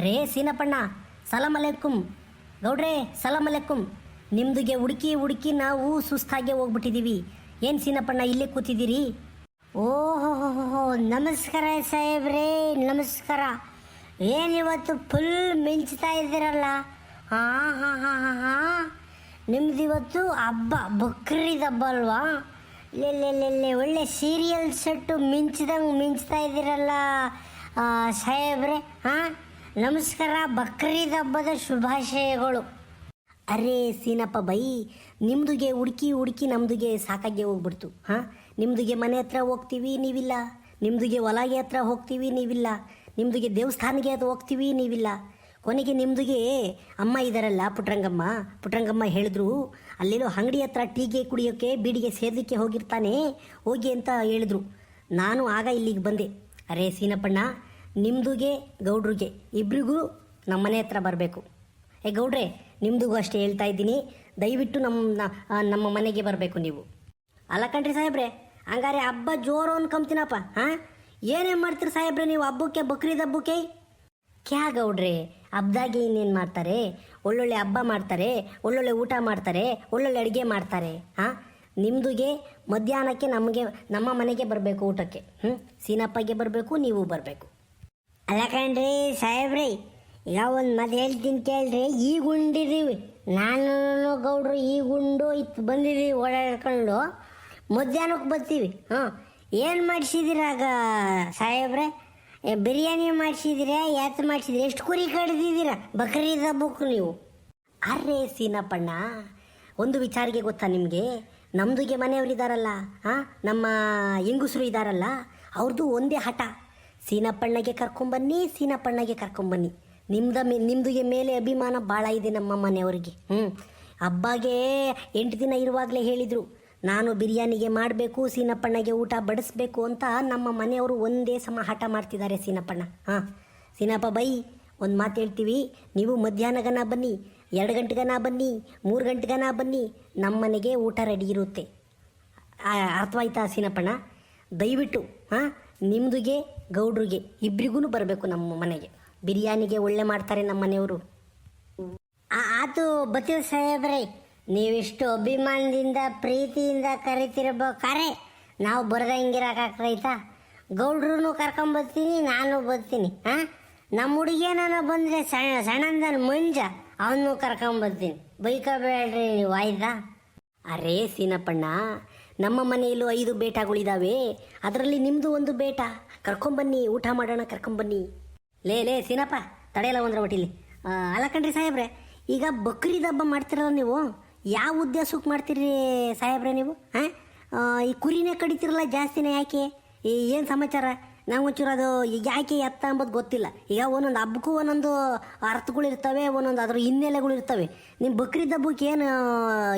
ಅರೇ ಸೀನಪ್ಪಣ್ಣ ಸಲಾಮ್ ಗೌಡ್ರೇ ಗೌಡ್ರೆ ಸಲಾಮ್ ಅಲೈಕುಂ ನಿಮ್ದುಗೆ ಹುಡುಕಿ ಹುಡುಕಿ ನಾವು ಸುಸ್ತಾಗೆ ಹೋಗ್ಬಿಟ್ಟಿದ್ದೀವಿ ಏನು ಸೀನಪ್ಪಣ್ಣ, ಇಲ್ಲೇ ಕೂತಿದ್ದೀರಿ? ಓಹೋ ನಮಸ್ಕಾರ ಸಾಹೇಬ್ರೇ, ನಮಸ್ಕಾರ. ಏನಿವತ್ತು ಫುಲ್ ಮಿಂಚ್ತಾ ಇದ್ದೀರಲ್ಲ? ಹಾಂ ಹಾಂ ಹಾಂ ಹಾಂ ಹಾಂ. ನಿಮ್ದು ಇವತ್ತು ಹಬ್ಬ, ಬಕ್ರೀದ್ ಹಬ್ಬ ಅಲ್ವಾ? ಲೆಲ್ಲೆಲ್ಲೆಲ್ಲೆ ಒಳ್ಳೆ ಸೀರಿಯಲ್ ಸೆಟ್ಟು ಮಿಂಚಿದಂಗೆ ಮಿಂಚ್ತಾ ಇದ್ದೀರಲ್ಲ ಸಾಹೇಬ್ರೆ, ಹಾಂ? ನಮಸ್ಕಾರ, ಬಕ್ರೀದ್ ಹಬ್ಬದ ಶುಭಾಶಯಗಳು. ಅರೆ ಸೀನಪ್ಪ ಬೈ, ನಿಮ್ದುಗೆ ಹುಡುಕಿ ಹುಡುಕಿ ನಮ್ದುಗೆ ಸಾಕಾಗೆ ಹೋಗ್ಬಿಡ್ತು, ಹಾಂ? ನಿಮ್ದುಗೆ ಮನೆ ಹತ್ರ ಹೋಗ್ತೀವಿ ನೀವಿಲ್ಲ, ನಿಮ್ದುಗೆ ಹೊಲಗೆ ಹತ್ರ ಹೋಗ್ತೀವಿ ನೀವಿಲ್ಲ, ನಿಮ್ದುಗೆ ದೇವಸ್ಥಾನಕ್ಕೆ ಅದು ಹೋಗ್ತೀವಿ ನೀವಿಲ್ಲ. ಕೊನೆಗೆ ನಿಮ್ದುಗೆ ಅಮ್ಮ ಇದ್ದಾರಲ್ಲ ಪುಟ್ರಂಗಮ್ಮ ಪುಟ್ರಂಗಮ್ಮ ಹೇಳಿದ್ರು ಅಲ್ಲೆಲ್ಲೋ ಅಂಗಡಿ ಹತ್ರ ಟೀಗೆ ಕುಡಿಯೋಕ್ಕೆ ಬೀಡಿಗೆ ಸೇರ್ಲಿಕ್ಕೆ ಹೋಗಿರ್ತಾನೆ, ಹೋಗಿ ಅಂತ ಹೇಳಿದ್ರು. ನಾನು ಆಗ ಇಲ್ಲಿಗೆ ಬಂದೆ. ಅರೆ ಸೀನಪ್ಪಣ್ಣ ನಿಮ್ದುಗೆ, ಗೌಡ್ರಿಗೆ, ಇಬ್ರಿಗೂ ನಮ್ಮ ಮನೆ ಹತ್ರ ಬರಬೇಕು. ಏ ಗೌಡ್ರೆ, ನಿಮ್ದಿಗೂ ಅಷ್ಟೇ ಹೇಳ್ತಾ ಇದ್ದೀನಿ. ದಯವಿಟ್ಟು ನಮ್ಮ ನಮ್ಮ ಮನೆಗೆ ಬರಬೇಕು ನೀವು. ಅಲ್ಲ ಕಣ್ರಿ ಸಾಹೇಬ್ರೆ, ಹಂಗಾರೆ ಹಬ್ಬ ಜೋರು ಅನ್ಕೊಂತೀನಪ್ಪ ಹಾಂ? ಏನೇನು ಮಾಡ್ತೀರಿ ಸಾಹೇಬ್ರೆ ನೀವು, ಹಬ್ಬಕ್ಕೆ, ಬಕ್ರೀದ್ ಹಬ್ಬಕ್ಕೆ? ಕ್ಯಾ ಗೌಡ್ರೆ ಹಬ್ಬದಾಗೆ ಇನ್ನೇನು ಮಾಡ್ತಾರೆ? ಒಳ್ಳೊಳ್ಳೆ ಹಬ್ಬ ಮಾಡ್ತಾರೆ, ಒಳ್ಳೊಳ್ಳೆ ಊಟ ಮಾಡ್ತಾರೆ, ಒಳ್ಳೊಳ್ಳೆ ಅಡುಗೆ ಮಾಡ್ತಾರೆ, ಹಾಂ? ನಿಮ್ದುಗೆ, ಮಧ್ಯಾಹ್ನಕ್ಕೆ ನಮಗೆ, ನಮ್ಮ ಮನೆಗೆ ಬರಬೇಕು ಊಟಕ್ಕೆ ಹ್ಞೂ ಸೀನಪ್ಪಗೆ ಬರಬೇಕು, ನೀವು ಬರಬೇಕು. ಅಲ್ಲ ಕಣ್ರಿ ಸಾಹೇಬ್ರಿ ಈಗ ಒಂದು ಮತ್ತೆ ಹೇಳ್ತೀನಿ ಕೇಳ್ರಿ ಈಗ ಉಂಡಿದೀವಿ ನಾನು ಗೌಡ್ರು ಈಗ ಉಂಡು ಇತ್ತು ಬಂದಿದ್ದೀವಿ ಓಡಾಡ್ಕೊಂಡು ಮಧ್ಯಾಹ್ನಕ್ಕೆ ಬರ್ತೀವಿ. ಹಾಂ ಏನು ಮಾಡಿಸಿದಿರಾಗ ಸಾಹೇಬ್ರೆ? ಏ, ಬಿರಿಯಾನಿ ಮಾಡಿಸಿದ್ರೆ ಯಾತ್ ಮಾಡಿಸಿದ್ರಿ? ಎಷ್ಟು ಕುರಿ ಕಡ್ದಿದ್ದೀರಾ? ಬಕ್ರೀದ್ ಹಬ್ಬಕ್ಕೆ ನೀವು. ಅರೆ ಸೀನಪ್ಪಣ್ಣ ಒಂದು ವಿಚಾರಿಗೆ ಗೊತ್ತಾ ನಿಮಗೆ? ನಮ್ದುಗೆ ಮನೆಯವರಿದ್ದಾರಲ್ಲ ಹಾಂ? ನಮ್ಮ ಹೆಂಗುಸರು ಇದ್ದಾರಲ್ಲ ಅವ್ರದ್ದು ಒಂದೇ ಹಠ. ಸೀನಪ್ಪಣ್ಣಗೆ ಕರ್ಕೊಂಬನ್ನಿ ಸೀನಪ್ಪಣ್ಣಗೆ ಕರ್ಕೊಂಬನ್ನಿ ನಿಮ್ದ ಮೇ ನಿಮ್ದುಗೆ ಮೇಲೆ ಅಭಿಮಾನ ಭಾಳ ಇದೆ ನಮ್ಮ ಮನೆಯವರಿಗೆ. ಹ್ಞೂ ಹಬ್ಬಗೆ ಎಂಟು ದಿನ ಇರುವಾಗಲೇ ಹೇಳಿದರು, ನಾನು ಬಿರಿಯಾನಿಗೆ ಮಾಡಬೇಕು, ಸೀನಪ್ಪಣ್ಣಗೆ ಊಟ ಬಡಿಸ್ಬೇಕು ಅಂತ ನಮ್ಮ ಮನೆಯವರು ಒಂದೇ ಸಮ ಹಠ ಮಾಡ್ತಿದ್ದಾರೆ ಸೀನಪ್ಪಣ್ಣ. ಹಾಂ. ಸೀನಪ್ಪ ಬೈ, ಒಂದು ಮಾತು ಹೇಳ್ತೀವಿ. ನೀವು ಮಧ್ಯಾಹ್ನಗನ ಬನ್ನಿ, ಎರಡು ಗಂಟೆಗನ ಬನ್ನಿ, ಮೂರು ಗಂಟೆಗನ ಬನ್ನಿ, ನಮ್ಮ ಮನೆಗೆ ಊಟ ರೆಡಿ ಇರುತ್ತೆ. ಅರ್ಥವಾಯ್ತಾ ಸೀನಪ್ಪಣ್ಣ? ದಯವಿಟ್ಟು, ಹಾಂ, ನಿಮ್ದುಗೆ ಗೌಡ್ರಿಗೆ ಇಬ್ರಿಗೂ ಬರಬೇಕು ನಮ್ಮ ಮನೆಗೆ. ಬಿರಿಯಾನಿಗೆ ಒಳ್ಳೆ ಮಾಡ್ತಾರೆ ನಮ್ಮ ಮನೆಯವರು. ಆತು ಬತೀವ್ ಸಾಹೇಬ್ರೆ, ನೀವಿಷ್ಟು ಅಭಿಮಾನದಿಂದ, ಪ್ರೀತಿಯಿಂದ ಕರಿತಿರ್ಬೇಕಾರೆ ನಾವು ಬರದಂಗಿರಕಾಗ್ತೈತಾ ಗೌಡ್ರೂ ಕರ್ಕೊಂಬರ್ತೀನಿ ನಾನು ಬರ್ತೀನಿ ಹಾಂ ನಮ್ಮ ಹುಡುಗಿಯನ ಬಂದರೆ ಸಣ್ಣ ಸಣ್ಣಂದನ ಮಂಜ, ಅವನು ಕರ್ಕೊಂಬರ್ತೀನಿ ಬೈಕಬೇಡ್ರಿ ನೀವು, ಆಯ್ತಾ? ಅರೇ ಸೀನಪ್ಪಣ್ಣ ನಮ್ಮ ಮನೆಯಲ್ಲೂ ಐದು ಬೇಟಾಗಳಿದ್ದಾವೆ ಅದರಲ್ಲಿ ನಿಮ್ಮದು ಒಂದು ಬೇಟ. ಕರ್ಕೊಂಬನ್ನಿ ಊಟ ಮಾಡೋಣ ಕರ್ಕೊಂಬನ್ನಿ ಲೇ ಲೇ, ಸೀನಪ್ಪ, ತಡೆಯಲ್ಲ ಒಂದ್ರ ಒಟ್ಟಿಲಿ. ಅಲ್ಲ ಕಣ್ರಿ ಸಾಹೇಬ್ರೆ, ಈಗ ಬಕ್ರೀದ್ ಹಬ್ಬ ಮಾಡ್ತಿರಲ್ಲ ನೀವು? ಯಾವ ಉದ್ದೇಶಕ್ಕೆ ಮಾಡ್ತೀರಿ ಸಾಹೇಬ್ರೆ ನೀವು ಹಾಂ ಈ ಕುರಿನೇ ಕಡಿತಿರಲ್ಲ ಜಾಸ್ತಿನೇ ಯಾಕೆ? ಏನು ಸಮಾಚಾರ? ನಾವು ಒಂಚೂರು ಅದು ಯಾಕೆ ಎತ್ತ ಅಂಬೋದು ಗೊತ್ತಿಲ್ಲ. ಈಗ ಒಂದೊಂದು ಹಬ್ಬಕ್ಕೂ ಒಂದೊಂದು ಅರ್ಥಗಳು ಇರ್ತವೆ, ಒಂದೊಂದು ಅದ್ರ ಹಿನ್ನೆಲೆಗಳು ಇರ್ತವೆ. ನಿಮ್ಮ ಬಕ್ರೀದ್ ಹಬ್ಬಕ್ಕೆ ಏನು,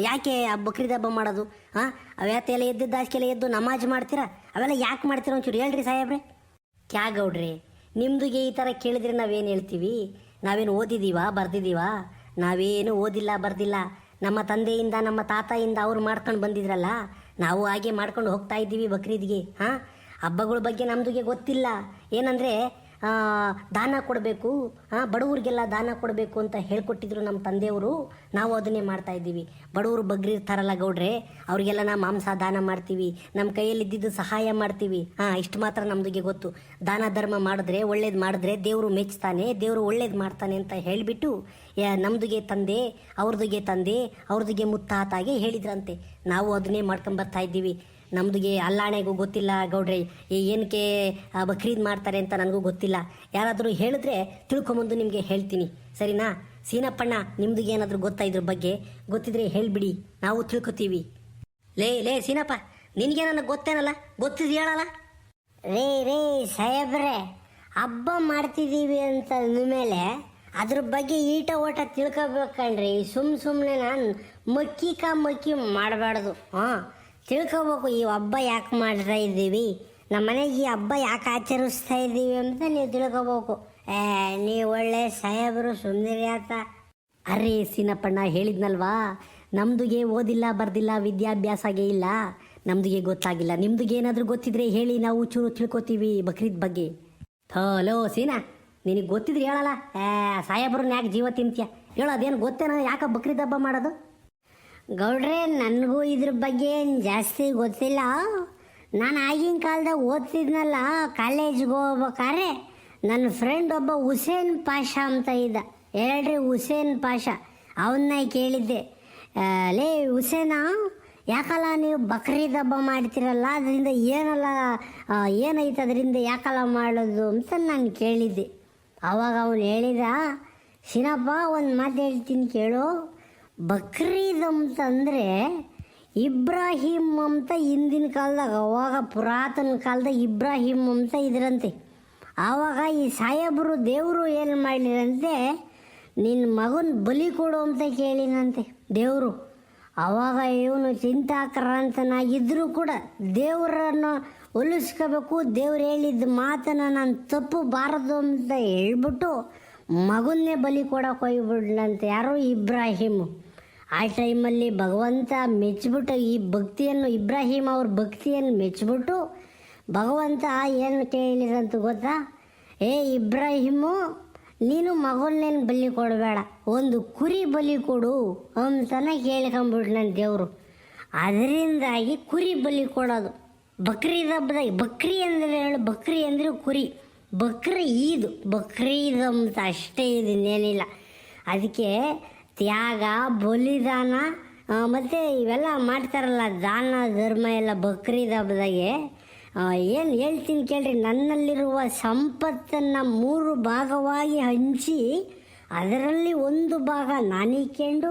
ಯಾಕೆ ಆ ಬಕ್ರೀದ್ ಹಬ್ಬ ಮಾಡೋದು? ಹಾಂ? ಅವ್ಯಾತ ಎದ್ದಿದ್ದು ಆಸ್ಕೆಲ್ಲ ಎದ್ದು ನಮಾಜ್ ಮಾಡ್ತೀರಾ? ಅವೆಲ್ಲ ಯಾಕೆ ಮಾಡ್ತೀರಾ ಒಂಚೂರು ಹೇಳ್ರಿ ಸಾಹೇಬ್ರೆ. ಕ್ಯಾ ಗೌಡ್ರಿ, ನಿಮ್ದುಗೆ ಈ ಥರ ಕೇಳಿದ್ರೆ ನಾವೇನು ಹೇಳ್ತೀವಿ? ನಾವೇನು ಓದಿದ್ದೀವಾ ಬರ್ದಿದ್ದೀವಾ ನಾವೇನು ಓದಿಲ್ಲ, ಬರ್ದಿಲ್ಲ. ನಮ್ಮ ತಂದೆಯಿಂದ, ನಮ್ಮ ತಾತಾಯಿಂದ ಅವ್ರು ಮಾಡ್ಕೊಂಡು ಬಂದಿದ್ರಲ್ಲ, ನಾವು ಹಾಗೆ ಮಾಡ್ಕೊಂಡು ಹೋಗ್ತಾ ಇದ್ದೀವಿ ಬಕ್ರೀದ್ಗೆ. ಹಾಂ? ಹಬ್ಬಗಳ ಬಗ್ಗೆ ನಮ್ದುಗೆ ಗೊತ್ತಿಲ್ಲ. ಏನಂದರೆ ದಾನ ಕೊಡಬೇಕು ಬಡವ್ರಿಗೆಲ್ಲ ದಾನ ಕೊಡಬೇಕು ಅಂತ ಹೇಳ್ಕೊಟ್ಟಿದ್ರು ನಮ್ಮ ತಂದೆಯವರು. ನಾವು ಅದನ್ನೇ ಮಾಡ್ತಾ ಇದ್ದೀವಿ. ಬಡವರು ಬಗ್ರಿ ಇರ್ತಾರಲ್ಲ ಗೌಡ್ರೆ, ಅವರಿಗೆಲ್ಲ ನಾವು ಮಾಂಸ ದಾನ ಮಾಡ್ತೀವಿ ನಮ್ಮ ಕೈಯಲ್ಲಿ ಇದ್ದಿದ್ದು ಸಹಾಯ ಮಾಡ್ತೀವಿ. ಹಾಂ, ಇಷ್ಟು ಮಾತ್ರ ನಮ್ದುಗೆ ಗೊತ್ತು. ದಾನ ಧರ್ಮ ಮಾಡಿದ್ರೆ ಒಳ್ಳೇದು ಮಾಡಿದ್ರೆ ದೇವರು ಮೆಚ್ತಾನೆ, ದೇವರು ಒಳ್ಳೇದು ಮಾಡ್ತಾನೆ ಅಂತ ಹೇಳಿಬಿಟ್ಟು ನಮ್ದುಗೆ ತಂದೆ, ಅವ್ರದುಗೆ ತಂದೆ, ಅವ್ರದುಗೆ ಮುತ್ತಾತಾಗೆ ಹೇಳಿದ್ರಂತೆ. ನಾವು ಅದನ್ನೇ ಮಾಡ್ಕೊಂಬರ್ತಾ ಇದ್ದೀವಿ. ನಮ್ದುಗೆ ಅಲ್ಲಾಣೆಗೂ ಗೊತ್ತಿಲ್ಲ, ಗೌಡ್ರೆ, ಈ ಏನಕ್ಕೆ ಬಕ್ರೀದ್ ಮಾಡ್ತಾರೆ ಅಂತ ನನಗೂ ಗೊತ್ತಿಲ್ಲ. ಯಾರಾದರೂ ಹೇಳಿದ್ರೆ ತಿಳ್ಕೊಂಬಂದು ನಿಮಗೆ ಹೇಳ್ತೀನಿ. ಸರಿನಾ? ಸೀನಪ್ಪಣ್ಣ ನಿಮ್ದು ಏನಾದರೂ ಗೊತ್ತಾ ಇದ್ರ ಬಗ್ಗೆ? ಗೊತ್ತಿದ್ರೆ ಹೇಳಿಬಿಡಿ, ನಾವು ತಿಳ್ಕೊತೀವಿ. ಲೇ ಲೇ, ಸೀನಪ್ಪ, ನಿನಗೆ ನನಗೆ ಗೊತ್ತೇನಲ್ಲ? ಗೊತ್ತಿದ್ ಹೇಳಲ್ಲ? ರೇ ರೇ ಸಾಹೇಬ್ರೆ, ಹಬ್ಬ ಮಾಡ್ತಿದ್ದೀವಿ ಅಂತ ಅಂದಮೇಲೆ ಅದ್ರ ಬಗ್ಗೆ ಈಟ ಓಟ ತಿಳ್ಕೊಬೇಕಣ್ರಿ. ಸುಮ್ ಸುಮ್ಮನೆ ನಾನು ಮಕ್ಕಿ ಕಾ ಮಕ್ಕಿ ಮಾಡಬಾರ್ದು. ಹಾಂ. ತಿಳ್ಕೊಬೇಕು, ಈ ಹಬ್ಬ ಯಾಕೆ ಮಾಡ್ತಾ ಇದ್ದೀವಿ? ನಮ್ಮ ಮನೆಗೆ ಈ ಹಬ್ಬ ಯಾಕೆ ಆಚರಿಸ್ತಾ ಇದ್ದೀವಿ ಅಂತ ನೀವು ತಿಳ್ಕೊಬೇಕು. ಏ, ನೀವು ಒಳ್ಳೆ ಸಾಹೇಬರು, ಸುಂದರಿ ಅರೆ, ಸೀನಪ್ಪಣ್ಣ, ಹೇಳಿದ್ನಲ್ವಾ? ನಮ್ದುಗೆ ಓದಿಲ್ಲ, ಬರ್ದಿಲ್ಲ, ವಿದ್ಯಾಭ್ಯಾಸಗೆ ಇಲ್ಲ. ನಮ್ದುಗೆ ಗೊತ್ತಾಗಿಲ್ಲ. ನಿಮ್ದುಗೆ ಏನಾದರೂ ಗೊತ್ತಿದ್ರೆ ಹೇಳಿ, ನಾವು ಚೂರು ತಿಳ್ಕೊತೀವಿ ಬಕ್ರೀದ್ ಬಗ್ಗೆ. ಹಲೋ ಸೀನಾ, ನಿನಗೆ ಗೊತ್ತಿದ್ರೆ ಹೇಳಲ್ಲ. ಏ, ಸಾಹೇಬ್ರನ್ನ ಯಾಕೆ ಜೀವ ತಿಂತೀಯ? ಹೇಳು, ಅದೇನು ಗೊತ್ತೇನ, ಯಾಕೆ ಬಕ್ರೀದ್ ಹಬ್ಬ ಮಾಡೋದು? ಗೌಡ್ರೆ, ನನಗೂ ಇದ್ರ ಬಗ್ಗೆ ಏನು ಜಾಸ್ತಿ ಗೊತ್ತಿಲ್ಲ. ನಾನು ಆಗಿನ ಕಾಲದಾಗ ಓದ್ತಿದ್ನಲ್ಲ, ಕಾಲೇಜ್ಗೆ ಹೋಗ್ಬೇಕಾದ್ರೆ ನನ್ನ ಫ್ರೆಂಡ್ ಒಬ್ಬ ಹುಸೇನ್ ಪಾಷ ಅಂತ ಇದ್ದ. ಹೇಳ್ರಿ ಹುಸೇನ್ ಪಾಷ ಅವನ್ನ ಕೇಳಿದ್ದೆ. ಲೇ ಹುಸೇನ, ಯಾಕಲ್ಲ ನೀವು ಬಕ್ರೀದ್ ಹಬ್ಬ ಮಾಡ್ತೀರಲ್ಲ, ಅದರಿಂದ ಏನಲ್ಲ ಏನೈತೆ ಅದರಿಂದ ಯಾಕಲ್ಲ ಮಾಡೋದು ಅಂತ ನಾನು ಕೇಳಿದ್ದೆ. ಅವಾಗ ಅವನು ಹೇಳಿದ, ಶಿನಪ್ಪ, ಒಂದು ಮಾತು ಹೇಳ್ತೀನಿ ಕೇಳು. ಬಕ್ರೀದ್ ಅಂತಂದರೆ ಇಬ್ರಾಹಿಂ ಅಂತ ಹಿಂದಿನ ಕಾಲದಾಗ, ಅವಾಗ ಪುರಾತನ ಕಾಲದಾಗ ಇಬ್ರಾಹಿಂ ಅಂತ ಇದ್ರಂತೆ. ಆವಾಗ ಈ ಸಾಯಬ್ರು ದೇವರು ಏನು ಮಾಡಿರಂತೆ ನಿನ್ನ ಮಗನ ಬಲಿ ಕೊಡು ಅಂತ ಕೇಳಿನಂತೆ ದೇವರು. ಆವಾಗ ಇವನು ಚಿಂತಾಕ್ರಾಂತನಾಗಿದ್ದರೂ ಕೂಡ ದೇವರನ್ನು ಒಲಿಸ್ಕೋಬೇಕು, ದೇವ್ರು ಹೇಳಿದ ಮಾತನ್ನು ನಾನು ತಪ್ಪಬಾರದು ಅಂತ ಹೇಳ್ಬಿಟ್ಟು ಮಗನ್ನೇ ಬಲಿ ಕೊಡೋಕೆ ಹೋಗ್ಬಿಡ್ಲಂತೆ ಯಾರು ಇಬ್ರಾಹಿಮು. ಆ ಟೈಮಲ್ಲಿ ಭಗವಂತ ಮೆಚ್ಚಿಬಿಟ್ಟು ಈ ಭಕ್ತಿಯನ್ನು, ಇಬ್ರಾಹಿಂ ಅವ್ರ ಭಕ್ತಿಯನ್ನು ಮೆಚ್ಚಿಬಿಟ್ಟು ಭಗವಂತ ಏನು ಕೇಳಿದಂತ ಗೊತ್ತಾ? ಏ ಇಬ್ರಾಹಿಮು, ನೀನು ಮಗನ್ನೇನು ಬಲಿ ಕೊಡಬೇಡ, ಒಂದು ಕುರಿ ಬಲಿ ಕೊಡು ಅಂತನ ನನ್ನ ದೇವರು. ಅದರಿಂದಾಗಿ ಕುರಿ ಬಲಿ ಕೊಡೋದು. ಬಕ್ರೀದ್ ಹಬ್ಬದಾಗ ಬಕ್ರಿ ಅಂದರೆ ಹೇಳು, ಬಕ್ರಿ ಅಂದರೆ ಕುರಿ. ಬಕ್ರಿ ಈದ್ ಬಕ್ರೀದ್ ಅಂತ ಅಷ್ಟೇ ಇದು ಅದಕ್ಕೆ ತ್ಯಾಗ, ಬಲಿದಾನ ಮತ್ತು ಇವೆಲ್ಲ ಮಾಡ್ತಾರಲ್ಲ, ದಾನ, ಧರ್ಮ ಎಲ್ಲ ಬಕ್ರೀದ್ ಹಬ್ಬದಾಗೆ. ಏನು ಹೇಳ್ತೀನಿ ಕೇಳ್ರಿ, ನನ್ನಲ್ಲಿರುವ ಸಂಪತ್ತನ್ನು ಮೂರು ಭಾಗವಾಗಿ ಹಂಚಿ, ಅದರಲ್ಲಿ ಒಂದು ಭಾಗ ನಾನಿಕೊಂಡು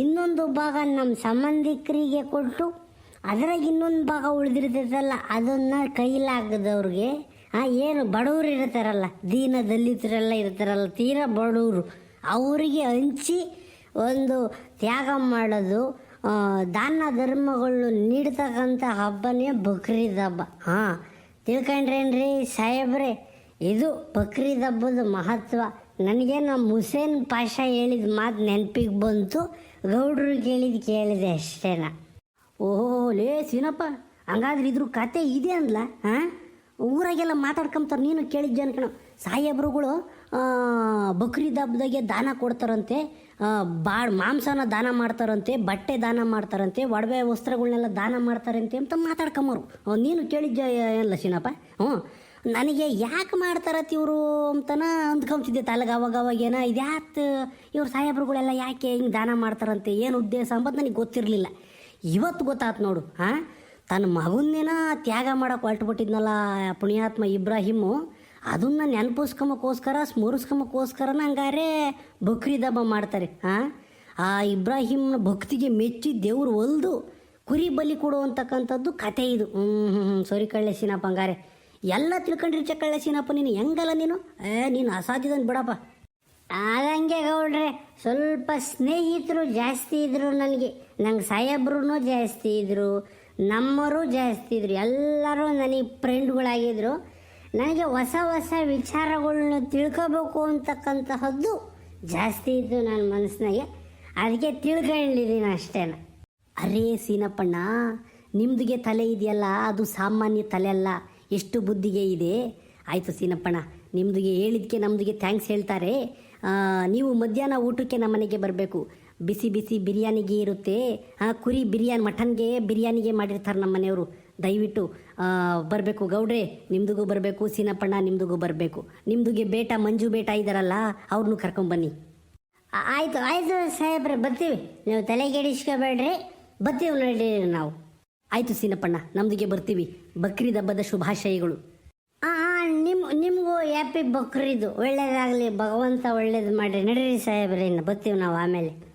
ಇನ್ನೊಂದು ಭಾಗ ನಮ್ಮ ಸಂಬಂಧಿಕರಿಗೆ ಕೊಟ್ಟು, ಅದ್ರಾಗ ಇನ್ನೊಂದು ಭಾಗ ಉಳಿದಿರ್ತೈತಲ್ಲ, ಅದನ್ನು ಕೈಲಾಗದವ್ರಿಗೆ ಏನು ಬಡವರು ಇರ್ತಾರಲ್ಲ ದೀನ ದಲಿತರೆಲ್ಲ ಇರ್ತಾರಲ್ಲ, ತೀರಾ ಬಡವರು, ಅವರಿಗೆ ಹಂಚಿ ಒಂದು ತ್ಯಾಗ ಮಾಡೋದು ದಾನ ಧರ್ಮಗಳು ನೀಡ್ತಕ್ಕಂಥ ಹಬ್ಬನೇ ಬಕ್ರೀದ್ ಹಬ್ಬ. ಹಾಂ, ತಿಳ್ಕೊಂಡ್ರೇನ್ರಿ ಸಾಹೇಬ್ರೆ, ಇದು ಬಕ್ರೀದ್ ಹಬ್ಬದ ಮಹತ್ವ. ನನಗೆ ನಮ್ಮ ಹುಸೇನ್ ಪಾಷಾ ಹೇಳಿದ ಮಾತು ನೆನಪಿಗೆ ಬಂತು, ಗೌಡ್ರು ಕೇಳಿದ ಕೇಳಿದೆ ಅಷ್ಟೇನ ಓಹೋ, ಲೇ ಸೀನಪ್ಪ, ಹಂಗಾದ್ರೆ ಇದ್ರ ಕತೆ ಇದೆ ಅಂದ್ಲ, ಹಾಂ? ಊರಾಗೆಲ್ಲ ಮಾತಾಡ್ಕೊಂತಾರೆ ನೀನು ಕೇಳಿದ್ದೆ ಅನ್ಕಣ. ಸಾಹೇಬ್ರುಗಳು ಬಕ್ರೀದ್ ಹಬ್ಬದಾಗೆ ದಾನ ಕೊಡ್ತಾರಂತೆ ಭಾಳ ಮಾಂಸನ ದಾನ ಮಾಡ್ತಾರಂತೆ, ಬಟ್ಟೆ ದಾನ ಮಾಡ್ತಾರಂತೆ, ಒಡವೆ ವಸ್ತ್ರಗಳನ್ನೆಲ್ಲ ದಾನ ಮಾಡ್ತಾರಂತೆ ಅಂತ ಮಾತಾಡ್ಕೊಂಬರು ನೀನು ಕೇಳಿದ್ದ ಎಲ್ಲ ಸೀನಪ್ಪ ಹ್ಞೂ. ನನಗೆ ಯಾಕೆ ಮಾಡ್ತಾರತ್ತ ಇವರು ಅಂತನ ಅಂದ್ಕೊಂತಿದ್ದೆ ತಲೆಗೆ ಅವಾಗ ಅವಾಗ ಏನೋ ಇದ್ಯಾತ್ ಇವ್ರು ಸಾಹೇಬ್ರುಗಳೆಲ್ಲ ಯಾಕೆ ಹಿಂಗೆ ದಾನ ಮಾಡ್ತಾರಂತೆ, ಏನು ಉದ್ದೇಶ ಅಂಬದು ನನಗೆ ಗೊತ್ತಿರಲಿಲ್ಲ. ಇವತ್ತು ಗೊತ್ತಾತು ನೋಡು ಹಾಂ ತನ್ನ ಮಗನ್ನೇನ ತ್ಯಾಗ ಮಾಡಕ್ಕೆ ಹೊರಟುಬಿಟ್ಟಿದ್ನಲ್ಲ ಪುಣ್ಯಾತ್ಮ ಇಬ್ರಾಹಿಮು ಅದನ್ನ ನೆನಪಿಸ್ಕೊಂಬಕ್ಕೋಸ್ಕರ ಸ್ಮರಿಸ್ಕೊಂಬಕ್ಕೋಸ್ಕರನ ಹಂಗಾರೆ ಬಕ್ರೀದ್ ದಬ್ಬ ಮಾಡ್ತಾರೆ ಹಾಂ ಆ ಇಬ್ರಾಹಿಮ್ನ ಭಕ್ತಿಗೆ ಮೆಚ್ಚಿ ದೇವ್ರು ಒಲ್ದು ಕುರಿ ಬಲಿ ಕೊಡು ಅಂತಕ್ಕಂಥದ್ದು ಕತೆ ಇದು ಹ್ಞೂ ಹ್ಞೂ ಹ್ಞೂ ಸರಿ ಕಳ್ಳೆ ಸೀನಪ್ಪ ಹಂಗಾರೆ. ಎಲ್ಲ ತಿಳ್ಕೊಂಡಿರ್ಚ ಕಳ್ಳೆ ಸೀನಪ್ಪ ನೀನು? ಹೆಂಗಲ್ಲ ನೀನು? ಏ, ನೀನು ಅಸಾಧ್ಯದನ್ ಬಿಡಪ್ಪ. ಅದಂಗೆ ಗೌಡ್ರೆ, ಸ್ವಲ್ಪ ಸ್ನೇಹಿತರು ಜಾಸ್ತಿ ಇದ್ರು ನನಗೆ. ನಂಗೆ ಸಾಹೇಬ್ರೂ ಜಾಸ್ತಿ ಇದ್ರು, ನಮ್ಮರು ಜಾಸ್ತಿ ಇದ್ರು. ಎಲ್ಲರೂ ನನಗೆ ಫ್ರೆಂಡ್ಗಳಾಗಿದ್ರು ನನಗೆ ಹೊಸ ಹೊಸ ವಿಚಾರಗಳನ್ನ ತಿಳ್ಕೋಬೇಕು ಅಂತಕ್ಕಂತಹದ್ದು ಜಾಸ್ತಿ ಇತ್ತು ನನ್ನ ಮನಸ್ಸಿನಾಗೆ. ಅದಕ್ಕೆ ತಿಳ್ಕೊಂಡಿದ್ದೀನಿ ಅಷ್ಟೇನ. ಅರೇ ಸೀನಪ್ಪಣ್ಣ, ನಿಮ್ದಿಗೆ ತಲೆ ಇದೆಯಲ್ಲ, ಅದು ಸಾಮಾನ್ಯ ತಲೆ ಅಲ್ಲ ಎಷ್ಟು ಬುದ್ಧಿಗೆ ಇದೆ? ಆಯಿತು ಸೀನಪ್ಪಣ್ಣ, ನಿಮ್ದಿಗೆ ಹೇಳಿದ್ಕೆ ನಮ್ದಿಗೆ ಥ್ಯಾಂಕ್ಸ್ ಹೇಳ್ತಾರೆ. ನೀವು ಮಧ್ಯಾಹ್ನ ಊಟಕ್ಕೆ ನಮ್ಮ ಮನೆಗೆ ಬರಬೇಕು. ಬಿಸಿ ಬಿಸಿ ಬಿರಿಯಾನಿಗೆ ಇರುತ್ತೆ. ಕುರಿ ಬಿರಿಯಾನಿ, ಮಟನ್ಗೆ ಬಿರಿಯಾನಿಗೆ ಮಾಡಿರ್ತಾರೆ ನಮ್ಮ ಮನೆಯವರು. ದಯವಿಟ್ಟು ಬರಬೇಕು. ಗೌಡ್ರೆ, ನಿಮ್ದಿಗೂ ಬರಬೇಕು. ಸೀನಪ್ಪಣ್ಣ, ನಿಮ್ದಿಗೂ ಬರಬೇಕು. ನಿಮ್ದಿಗೆ ಬೇಟ, ಮಂಜು ಬೇಟ ಇದ್ದಾರಲ್ಲ ಅವ್ರನ್ನೂ ಕರ್ಕೊಂಬನ್ನಿ. ಆಯಿತು ಆಯಿತು ಸಾಹೇಬ್ರೆ, ಬರ್ತೀವಿ. ನೀವು ತಲೆಗೆಡಿಸ್ಕೋಬೇಡ್ರಿ ಬರ್ತೀವಿ ನೋಡಿ ನಾವು. ಆಯಿತು ಸೀನಪ್ಪಣ್ಣ, ನಮ್ದಿಗೆ ಬರ್ತೀವಿ. ಬಕ್ರೀದ್ ಹಬ್ಬದ ಶುಭಾಶಯಗಳು. ಹಾಂ ನಿಮ್ಮ ನಿಮಗೂ ಹ್ಯಾಪಿ ಬಕ್ರೀದು. ಒಳ್ಳೇದಾಗಲಿ, ಭಗವಂತ ಒಳ್ಳೇದು ಮಾಡಿರಿ. ನಡೀರಿ ಸಾಹೇಬ್ರೆ, ಇನ್ನು ಬರ್ತೀವಿ ನಾವು ಆಮೇಲೆ.